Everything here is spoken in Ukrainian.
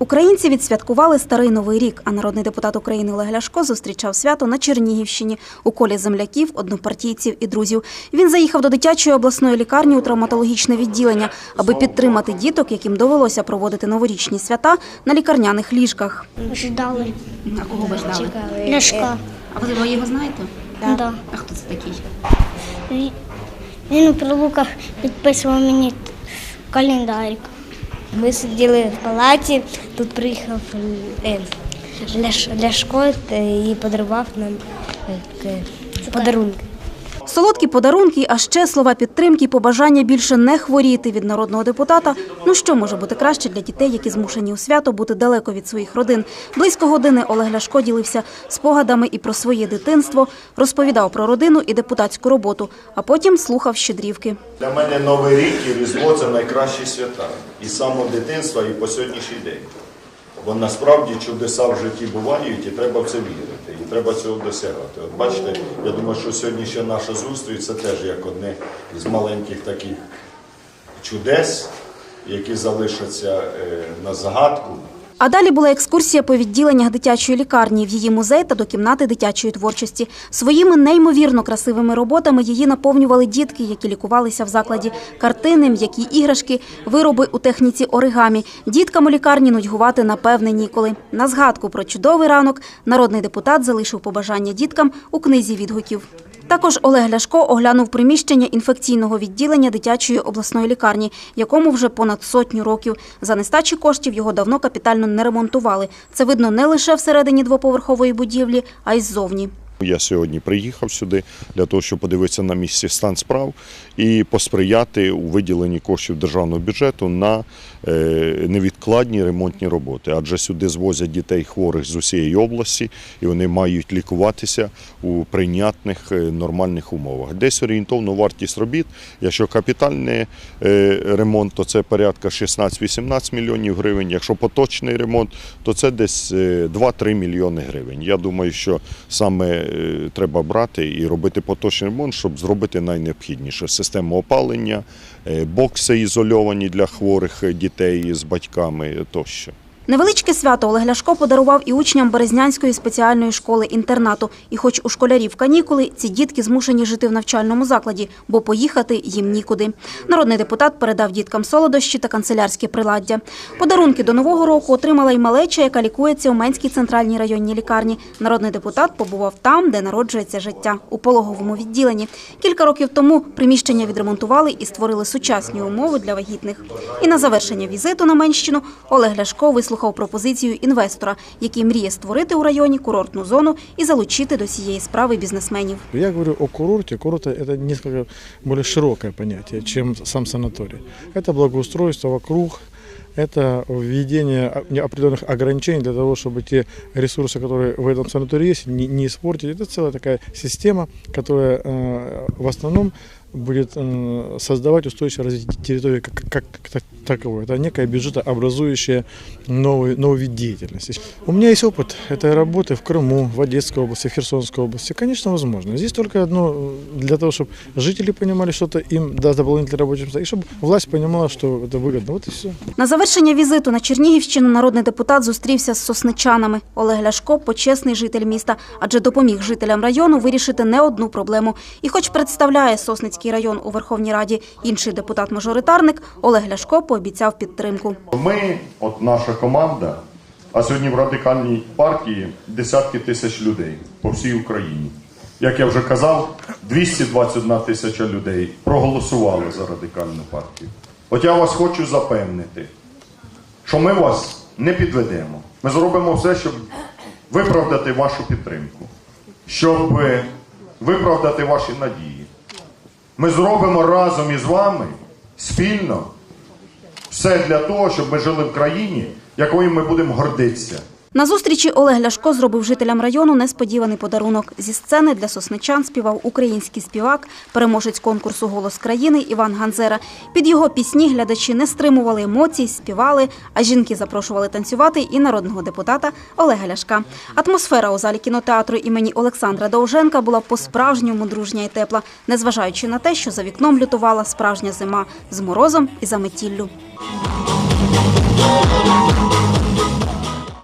Українці відсвяткували старий новий рік, а народний депутат України Олег Ляшко зустрічав свято на Чернігівщині у колі земляків, однопартійців і друзів. Він заїхав до дитячої обласної лікарні у травматологічне відділення, аби підтримати діток, яким довелося проводити новорічні свята на лікарняних ліжках. Ждали. А кого ви ждали? Ляшка. А ви його знаєте? Да. А хто це такий? Він- Він у прилуках підписував мені календарик. Ми сиділи в палаті, тут приїхав е, Ляш, Ляшко е, і подарував нам е, подарунки. Солодкі подарунки, а ще слова підтримки побажання більше не хворіти від народного депутата. Ну що може бути краще для дітей, які змушені у свято бути далеко від своїх родин. Близько години Олег Ляшко ділився спогадами і про своє дитинство, розповідав про родину і депутатську роботу, а потім слухав щедрівки. Для мене Новий рік і Різдво це найкращі свята. І самого дитинства, і по сьогоднішній день. Бо насправді чудеса в житті бувають, і треба в це вірити, треба цього досягати. От бачите, я думаю, що сьогоднішня наша зустріч це теж як одне із маленьких таких чудес, які залишаться е, на загадку. А далі була екскурсія по відділеннях дитячої лікарні в її музей та до кімнати дитячої творчості. Своїми неймовірно красивими роботами її наповнювали дітки, які лікувалися в закладі. Картини, м'які іграшки, вироби у техніці оригамі. Діткам у лікарні нудьгувати напевне ніколи. На згадку про чудовий ранок народний депутат залишив побажання діткам у книзі відгуків. Також Олег Ляшко оглянув приміщення інфекційного відділення дитячої обласної лікарні, якому вже понад сотню років. За нестачі коштів його давно капітально не ремонтували. Це видно не лише всередині двоповерхової будівлі, а й ззовні. Я сьогодні приїхав сюди для того, щоб подивитися на місці стан справ і посприяти у виділенні коштів державного бюджету на е, невідкладні ремонтні роботи. Адже сюди звозять дітей хворих з усієї області, і вони мають лікуватися у прийнятних е, нормальних умовах. Десь орієнтовно вартість робіт, якщо капітальний е, ремонт, то це порядка 16-18 мільйонів гривень. Якщо поточний ремонт, то це десь е, 2-3 мільйони гривень. Я думаю, що саме треба брати і робити поточний ремонт, щоб зробити найнеобхідніше систему опалення, е, бокси ізольовані для хворих е, дітей з батьками тощо. Невеличке свято Олег Ляшко подарував і учням Березнянської спеціальної школи-інтернату. І хоч у школярів канікули, ці дітки змушені жити в навчальному закладі, бо поїхати їм нікуди. Народний депутат передав діткам солодощі та канцелярське приладдя. Подарунки до Нового року отримала й малеча, яка лікується у Менській центральній районній лікарні. Народний депутат побував там, де народжується життя, у пологовому відділенні. Кілька років тому приміщення відремонтували і створили сучасні умови для вагітних. І на завершення візиту на Менщину Олег Ляшко вислухав пропозицію інвестора, який мріє створити у районі курортну зону і залучити до цієї справи бізнесменів. Я говорю о курорте. Курорт – это несколько более широкое понятие, чем сам санаторий. Это благоустройство вокруг, это введение определенных ограничений для того, чтобы те ресурсы, которые в этом санатории есть, не, не испортить. Это целая такая система, которая э, в основном будет э, создавать устойчивое развитие территории как, как, как таковой. Это некая бюджетообразующая новый, новый вид деятельности. У меня есть опыт этой работы в Крыму, в Одесской области, в Херсонской области. Конечно, возможно. Здесь только одно э, для того, чтобы жители понимали, что это им даст дополнительные рабочие места, и чтобы власть понимала, что это выгодно. Вот и все. На завершення візиту на Чернігівщину народний депутат зустрівся з сосничанами. Олег Ляшко – почесний житель міста, адже допоміг жителям району вирішити не одну проблему. І хоч представляє Сосницький район у Верховній Раді інший депутат-мажоритарник, Олег Ляшко пообіцяв підтримку. Ми, от наша команда, а сьогодні в радикальній партії десятки тисяч людей по всій Україні. Як я вже казав, 221 тисяча людей проголосували за радикальну партію. От я вас хочу запевнити, що ми вас не підведемо. Ми зробимо все, щоб виправдати вашу підтримку, щоб виправдати ваші надії. Ми зробимо разом із вами спільно все для того, щоб ми жили в країні, якою ми будемо гордитися. На зустрічі Олег Ляшко зробив жителям району несподіваний подарунок. Зі сцени для сосничан співав український співак, переможець конкурсу Голос країни Іван Ганзера. Під його пісні глядачі не стримували емоцій, співали, а жінки запрошували танцювати і народного депутата Олега Ляшка. Атмосфера у залі кінотеатру імені Олександра Довженка була по-справжньому дружня і тепла, незважаючи на те, що за вікном лютувала справжня зима з морозом і заметіллю.